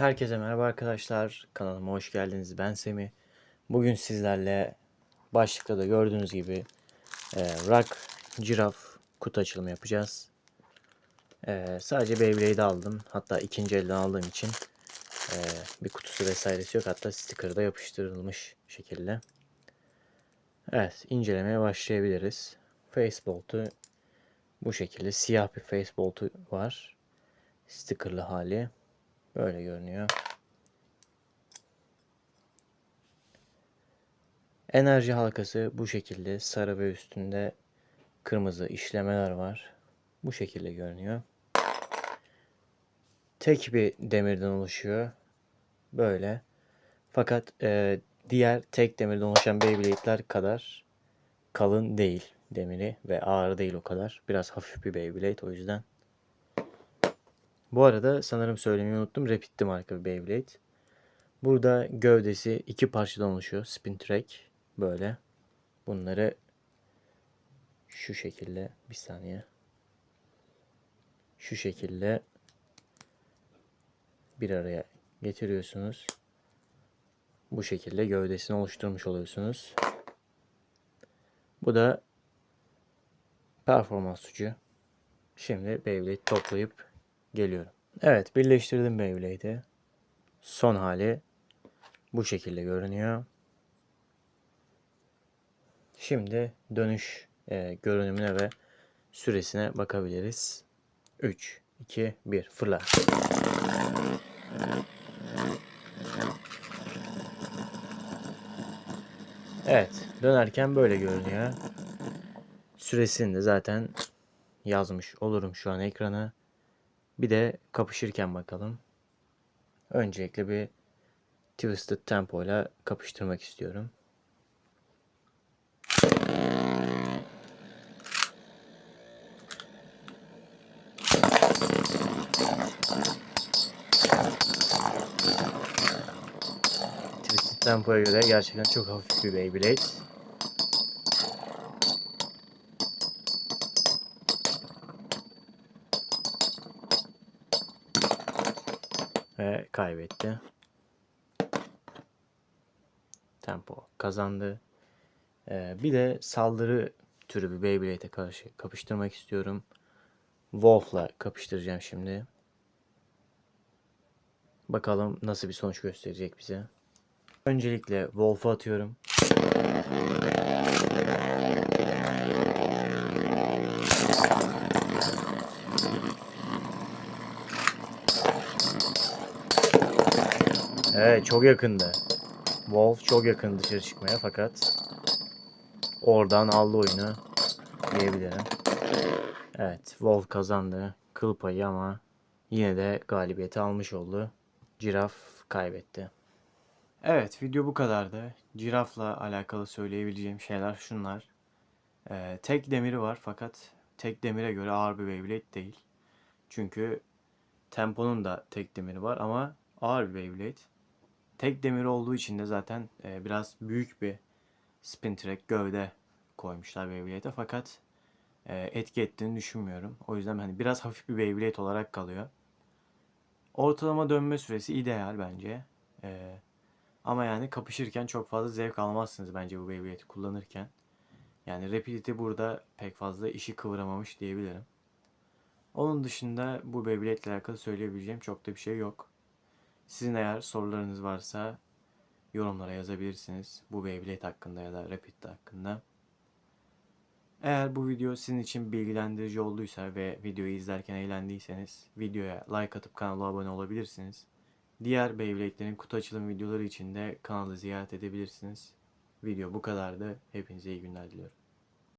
Herkese merhaba arkadaşlar. Kanalıma hoş geldiniz. Ben Semih. Bugün sizlerle başlıkta da gördüğünüz gibi e, Rock Giraf kutu açılımı yapacağız. E, sadece Beyblade'i aldım. Hatta ikinci elden aldığım için e, bir kutusu vesairesi yok. Hatta sticker da yapıştırılmış şekilde. Evet incelemeye başlayabiliriz. Facebolt'u bu şekilde siyah bir facebolt'u var. Stickerlı hali. Böyle görünüyor. Enerji halkası bu şekilde sarı ve üstünde kırmızı işlemeler var. Bu şekilde görünüyor. Tek bir demirden oluşuyor. Böyle. Fakat e, diğer tek demirden oluşan Beyblade'ler kadar kalın değil demiri ve ağır değil o kadar. Biraz hafif bir Beyblade o yüzden. Bu arada sanırım söylemeyi unuttum. Rapid'li marka bir Beyblade. Burada gövdesi iki parçadan oluşuyor. Spin track böyle. Bunları şu şekilde bir saniye. Şu şekilde bir araya getiriyorsunuz. Bu şekilde gövdesini oluşturmuş oluyorsunuz. Bu da performans ucu. Şimdi Beyblade toplayıp geliyorum. Evet birleştirdim Beyblade'i. Son hali bu şekilde görünüyor. Şimdi dönüş e, görünümüne ve süresine bakabiliriz. 3, 2, 1 fırla. Evet dönerken böyle görünüyor. Süresini de zaten yazmış olurum şu an ekrana. Bir de kapışırken bakalım. Öncelikle bir Twisted Tempo ile kapıştırmak istiyorum. Twisted Tempo'ya göre gerçekten çok hafif bir Beyblade. Ve kaybetti. Tempo kazandı. Ee, bir de saldırı türü bir Beyblade'e karşı kapıştırmak istiyorum. Wolf'la kapıştıracağım şimdi. Bakalım nasıl bir sonuç gösterecek bize. Öncelikle Wolf'u atıyorum. Evet çok yakındı. Wolf çok yakın dışarı çıkmaya fakat oradan aldı oyunu diyebilirim. Evet Wolf kazandı kıl payı ama yine de galibiyeti almış oldu. Ciraf kaybetti. Evet video bu kadardı. Cirafla alakalı söyleyebileceğim şeyler şunlar. Ee, tek demiri var fakat tek demire göre ağır bir Beyblade değil. Çünkü Tempo'nun da tek demiri var ama ağır bir Beyblade. Tek demir olduğu için de zaten e, biraz büyük bir spin track gövde koymuşlar Beyblade'e fakat e, etki ettiğini düşünmüyorum. O yüzden hani biraz hafif bir Beyblade olarak kalıyor. Ortalama dönme süresi ideal bence. E, ama yani kapışırken çok fazla zevk almazsınız bence bu Beyblade'i kullanırken. Yani Rapidity burada pek fazla işi kıvıramamış diyebilirim. Onun dışında bu Beyblade ile alakalı söyleyebileceğim çok da bir şey yok. Sizin eğer sorularınız varsa yorumlara yazabilirsiniz. Bu Beyblade hakkında ya da Rapid hakkında. Eğer bu video sizin için bilgilendirici olduysa ve videoyu izlerken eğlendiyseniz videoya like atıp kanala abone olabilirsiniz. Diğer Beyblade'lerin kutu açılım videoları için de kanalı ziyaret edebilirsiniz. Video bu kadardı. Hepinize iyi günler diliyorum.